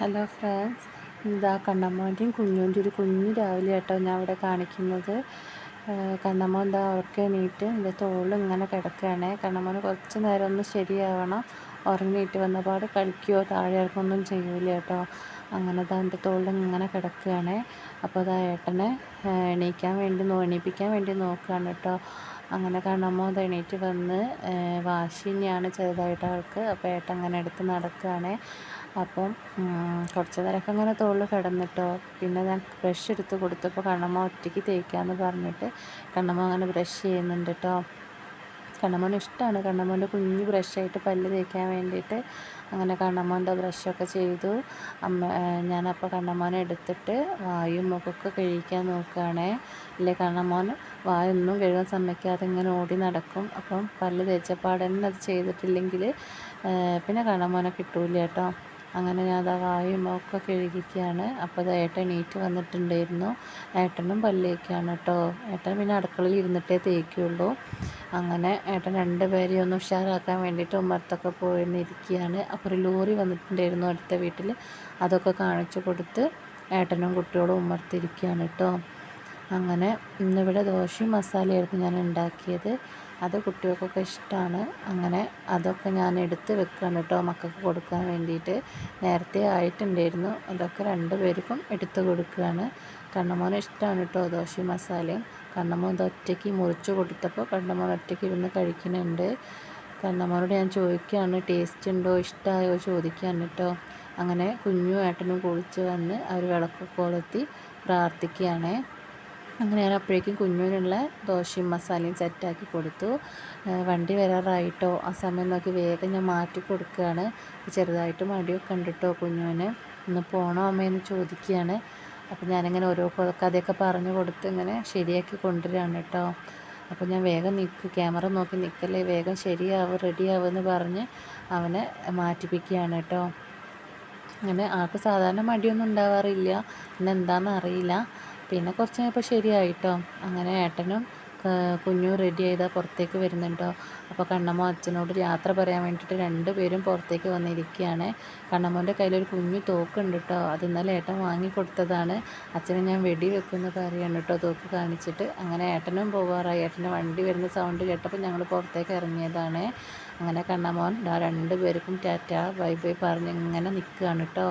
Hello friends. ഇതാ കണ്ണമ്മോന്റെയും കുഞ്ഞുന്റെ ഒരു കുഞ്ഞു രാവിലെ ആട്ടോ ഞാൻ ഇവിടെ കാണിക്കുന്നത്. കണ്ണമ്മ എന്താ ഉറക്കെ എണീറ്റ് എന്റെ തോളിൽ ഇങ്ങനെ കിടക്കുകയാണ്. കണ്ണമ്മോന് കുറച്ച് നേരം ഒന്ന് ശരിയാവണം. ഉറങ്ങിയിട്ട് വന്നപാട് കളിക്കുകയോ താഴെ ഇറങ്ങുമൊന്നും ചെയ്യൂല കേട്ടോ. അങ്ങനെ അതാ എന്റെ തോളിൽ ഇങ്ങനെ കിടക്കുകയാണ്. അപ്പോൾ അതാ ഏട്ടനെ എണീക്കാൻ വേണ്ടി എണീപ്പിക്കാൻ വേണ്ടി നോക്കുകയാണ് കേട്ടോ. അങ്ങനെ കണ്ണമ്മ അത് എണീറ്റ് വന്ന് വാശി തന്നെയാണ് ചെറുതായിട്ട് ആൾക്ക് അപ്പോൾ ഏട്ടൻ അങ്ങനെ എടുത്ത് നടക്കുകയാണ്. അപ്പം കുറച്ച് നേരമൊക്കെ അങ്ങനെ തോളിൽ കിടന്നിട്ടോ പിന്നെ ഞാൻ ബ്രഷ് എടുത്ത് കൊടുത്തപ്പോൾ കണ്ണമ്മ ഒറ്റയ്ക്ക് തേക്കാമെന്ന് പറഞ്ഞിട്ട് കണ്ണമ്മ അങ്ങനെ ബ്രഷ് ചെയ്യുന്നുണ്ട് കേട്ടോ കണ്ണമ്മോന് ഇഷ്ടമാണ് കണ്ണമ്മോന്റെ കുഞ്ഞ് ബ്രഷായിട്ട് പല്ല് തേക്കാൻ വേണ്ടിയിട്ട് അങ്ങനെ കണ്ണമ്മോന്റെ ബ്രഷൊക്കെ ചെയ്തു. അമ്മ ഞാനപ്പോൾ കണ്ണമ്മോനെ എടുത്തിട്ട് വായും മുഖമൊക്കെ കഴിക്കാൻ നോക്കുകയാണേ. ഇല്ലേ കണ്ണമ്മോൻ വായൊന്നും കഴുകാൻ സമ്മതിക്കാതെ ഇങ്ങനെ ഓടി നടക്കും. അപ്പം പല്ല് തേച്ചപ്പാടന്നെ അത് ചെയ്തിട്ടില്ലെങ്കിൽ പിന്നെ കണ്ണമ്മോനെ കിട്ടൂല കേട്ടോ അങ്ങനെ ഞാൻ അതാ വായും ഒക്കെ കഴുകിക്കുകയാണ് അപ്പോൾ അത് ഏട്ടൻ എണീറ്റ് വന്നിട്ടുണ്ടായിരുന്നു. ഏട്ടനും പല്ലേക്കാണ് കേട്ടോ ഏട്ടൻ പിന്നെ അടുക്കളയിൽ ഇരുന്നിട്ടേ തേക്കുള്ളൂ. അങ്ങനെ ഏട്ടൻ രണ്ട് പേരെയും ഒന്ന് ഉഷാറാക്കാൻ വേണ്ടിയിട്ട് ഉമ്മർത്തൊക്കെ പോയിരുന്നിരിക്കുകയാണ് അപ്പോൾ ഒരു ലോറി വന്നിട്ടുണ്ടായിരുന്നു അടുത്ത വീട്ടിൽ അതൊക്കെ കാണിച്ചു കൊടുത്ത് ഏട്ടനും കുട്ടികളും ഉമ്മർത്തിരിക്കുകയാണ് കേട്ടോ അങ്ങനെ ഇന്നിവിടെ ദോശയും മസാലയായിരുന്നു ഞാൻ ഉണ്ടാക്കിയത്. അത് കുട്ടികൾക്കൊക്കെ ഇഷ്ടമാണ് അങ്ങനെ അതൊക്കെ ഞാൻ എടുത്ത് വെക്കുകയാണ് കേട്ടോ മക്കൾക്ക് കൊടുക്കാൻ വേണ്ടിയിട്ട്. നേരത്തെ ആയിട്ടുണ്ടായിരുന്നു. അതൊക്കെ രണ്ട് പേർക്കും എടുത്ത് കൊടുക്കുകയാണ്. കണ്ണമോന് ഇഷ്ടമാണ് കേട്ടോ ദോശയും മസാലയും. കണ്ണമോൻ ഇത് ഒറ്റയ്ക്ക് മുറിച്ച് കൊടുത്തപ്പോൾ കണ്ണമോൻ ഒറ്റയ്ക്ക് ഇരുന്ന് കഴിക്കുന്നുണ്ട്. കണ്ണമോനോട് ഞാൻ ചോദിക്കുകയാണ് ടേസ്റ്റ് ഉണ്ടോ? ഇഷ്ടമായോ ചോദിക്കുകയാണ് കേട്ടോ. അങ്ങനെ കുഞ്ഞു ഏട്ടനും കുളിച്ച് വന്ന് അവർ വിളക്ക് കൊളുത്തി പ്രാർത്ഥിക്കുകയാണേ. അങ്ങനെ ഞാൻ അപ്പോഴേക്കും കുഞ്ഞുവിനുള്ള ദോശയും മസാലയും സെറ്റാക്കി കൊടുത്തു. വണ്ടി വരാറായിട്ടോ? ആ സമയം നോക്കി വേഗം ഞാൻ മാറ്റി കൊടുക്കുകയാണ്. ചെറുതായിട്ട് മടിയൊക്കെ കണ്ടിട്ടോ കുഞ്ഞുവിന്? ഒന്ന് പോകണോ അമ്മയെന്ന് ചോദിക്കുകയാണ്. അപ്പോൾ ഞാനിങ്ങനെ ഓരോ കഥയൊക്കെ പറഞ്ഞു കൊടുത്ത് ഇങ്ങനെ ശരിയാക്കി കൊണ്ടുവരികയാണ് കേട്ടോ. അപ്പോൾ ഞാൻ വേഗം നിൽക്കും ക്യാമറ നോക്കി നിൽക്കല്ലേ വേഗം ശരിയാവും റെഡിയാവുമെന്ന് പറഞ്ഞ് അവനെ മാറ്റിപ്പിക്കുകയാണ് കേട്ടോ. അങ്ങനെ ആൾക്ക് സാധാരണ മടിയൊന്നും ഉണ്ടാവാറില്ല. പിന്നെ എന്താണെന്ന് അറിയില്ല. പിന്നെ കുറച്ച് കഴിഞ്ഞപ്പോൾ ശരിയായിട്ടോ. അങ്ങനെ ഏട്ടനും കുഞ്ഞും റെഡി ചെയ്താൽ പുറത്തേക്ക് വരുന്നുണ്ടോ. അപ്പോൾ കണ്ണമ്മ അച്ഛനോട് യാത്ര പറയാൻ വേണ്ടിയിട്ട് രണ്ട് പേരും പുറത്തേക്ക് വന്നിരിക്കുകയാണ്. കണ്ണമ്മന്റെ കയ്യിലൊരു കുഞ്ഞു തോക്കുണ്ട് കേട്ടോ അത് ഇന്നലെ ഏട്ടൻ വാങ്ങിക്കൊടുത്തതാണ്. അച്ഛനെ ഞാൻ വെടി വെക്കുമെന്ന് പറയുകയാണ് കേട്ടോ തോക്ക് കാണിച്ചിട്ട് അങ്ങനെ ഏട്ടനും പോകാറായി ഏട്ടന്റെ വണ്ടി വരുന്ന സൗണ്ട് കേട്ടപ്പോൾ ഞങ്ങൾ പുറത്തേക്ക് ഇറങ്ങിയതാണ്. അങ്ങനെ കണ്ണമ്മോൻ രണ്ട് പേർക്കും ടാറ്റ ബൈ ബൈ പറഞ്ഞ് ഇങ്ങനെ നിൽക്കുകയാണ് കേട്ടോ